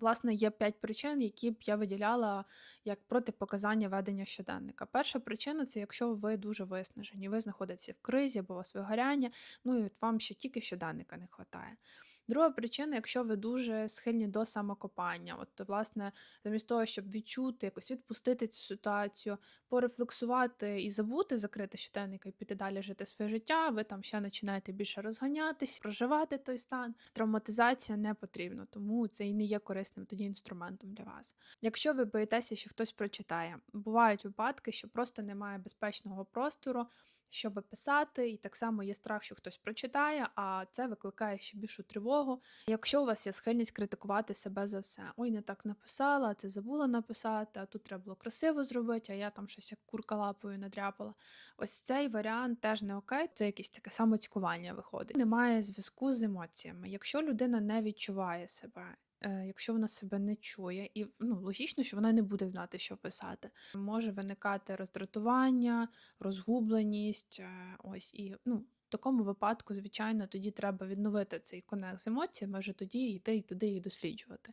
Власне, є п'ять причин, які б я виділяла як протипоказання ведення щоденника. Перша причина це якщо ви дуже виснажені, ви знаходитеся в кризі або у вас вигоряння, ну і от вам ще тільки щоденника не вистачає. Друга причина, якщо ви дуже схильні до самокопання, от, власне, замість того, щоб відчути, якось відпустити цю ситуацію, порефлексувати і забути, закрити щоденника і піти далі жити своє життя, ви там ще починаєте більше розганятись, проживати той стан. Травматизація не потрібна, тому це і не є корисним тоді інструментом для вас. Якщо ви боїтеся, що хтось прочитає, бувають випадки, що просто немає безпечного простору, щоб писати, і так само є страх, що хтось прочитає, а це викликає ще більшу тривогу. Якщо у вас є схильність критикувати себе за все, ой, не так написала, це забула написати, а тут треба було красиво зробити, а я там щось як курка лапою надряпала. Ось цей варіант теж не окей, це якесь таке самоцькування виходить. Немає зв'язку з емоціями. Якщо людина не відчуває себе. Е, Якщо вона себе не чує, і ну логічно, що вона не буде знати, що писати, може виникати роздратування, розгубленість. е, Ось і ну в такому випадку, звичайно, тоді треба відновити цей конект з емоціями, вже тоді йти і туди і досліджувати.